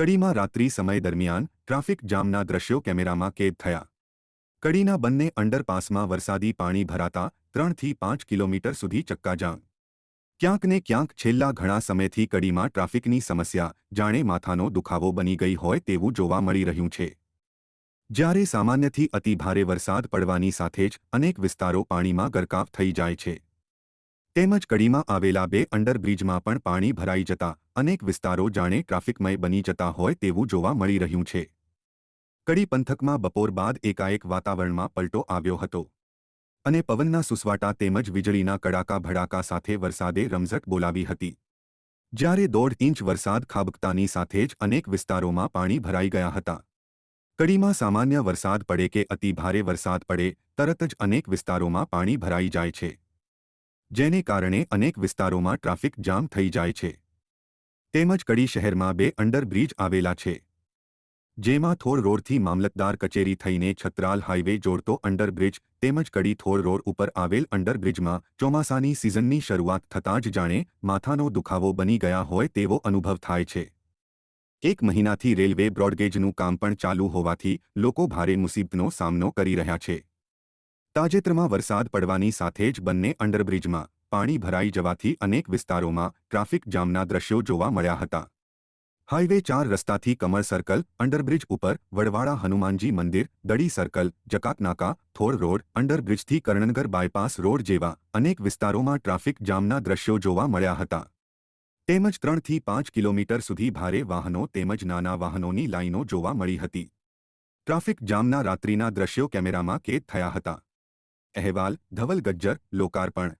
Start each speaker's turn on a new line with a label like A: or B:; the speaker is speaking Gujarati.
A: કડીમાં રાત્રિ સમય દરમિયાન ટ્રાફિક જામના દ્રશ્યો કેમેરામાં કેદ થયા. કડીના બંને અંડરપાસમાં વરસાદી પાણી ભરાતા ત્રણથી પાંચ કિલોમીટર સુધી ચક્કાજામ. ક્યાંક ને ક્યાંક છેલ્લા ઘણા સમયથી કડીમાં ટ્રાફિકની સમસ્યા, જાણે માથાનો દુખાવો બની ગઈ હોય તેવું જોવા મળી રહ્યું છે. જ્યારે સામાન્યથી અતિભારે વરસાદ પડવાની સાથે જ અનેક વિસ્તારો પાણીમાં ગરકાવ થઈ જાય છે. તેમજ કડીમાં આવેલા બે અંડરબ્રિજમાં પણ પાણી ભરાઈ જતા અનેક વિસ્તારો જાણે ટ્રાફિકમય બની જતા હોય તેવું જોવા મળી રહ્યું છે. કડી પંથકમાં બપોર બાદ એકાએક વાતાવરણમાં પલટો આવ્યો હતો. અને પવનના સુસવાટા તેમજ વીજળીના કડાકા ભડાકા સાથે વરસાદે રમઝટ બોલાવી હતી. જ્યારે દોઢ ઇંચ વરસાદ ખાબકતાની સાથે જ અનેક વિસ્તારોમાં પાણી ભરાઈ ગયા હતા. કડીમાં સામાન્ય વરસાદ પડે કે અતિભારે વરસાદ પડે, તરત જ અનેક વિસ્તારોમાં પાણી ભરાઈ જાય છે. જેને કારણે અનેક વિસ્તારોમાં ટ્રાફિક જામ થઈ જાય છે. તેમજ કડી શહેરમાં બે અંડરબ્રિજ આવેલા છે. જેમાં થોર રોડથી મામલતદાર કચેરી થઈને છત્રાલ હાઇવે જોડતો અંડરબ્રિજ તેમજ કડી થોર રોડ ઉપર આવેલ અંડરબ્રિજમાં ચોમાસાની સિઝનની શરૂઆત થતાં જ જાણે માથાનો દુખાવો બની ગયા હોય તેવો અનુભવ થાય છે. એક મહિનાથી રેલવે બ્રોડગેજનું કામ પણ ચાલુ હોવાથી લોકો ભારે મુસીબતનો સામનો કરી રહ્યા છે. તાજેતરમાં વરસાદ પડવાની સાથે જ બંને અંડરબ્રિજમાં પાણી ભરાઈ જવાથી અનેક વિસ્તારોમાં ટ્રાફિક જામના દ્રશ્યો જોવા મળ્યા હતા. હાઇવે ચાર રસ્તાથી કમર સર્કલ, અંડરબ્રિજ ઉપર વડવાડા હનુમાનજી મંદિર, દડી સર્કલ, જકાતનાકા, થોર રોડ, અંડરબ્રિજથી કરણનગર બાયપાસ રોડ જેવા અનેક વિસ્તારોમાં ટ્રાફિક જામના દ્રશ્યો જોવા મળ્યા હતા. તેમજ ત્રણથી પાંચ કિલોમીટર સુધી ભારે વાહનો તેમજ નાના વાહનોની લાઇનો જોવા મળી હતી. ટ્રાફિક જામના રાત્રિના દ્રશ્યો કેમેરામાં કેદ થયા હતા. અહેવાલ ધવલ ગજ્જર લોકાર્પણ.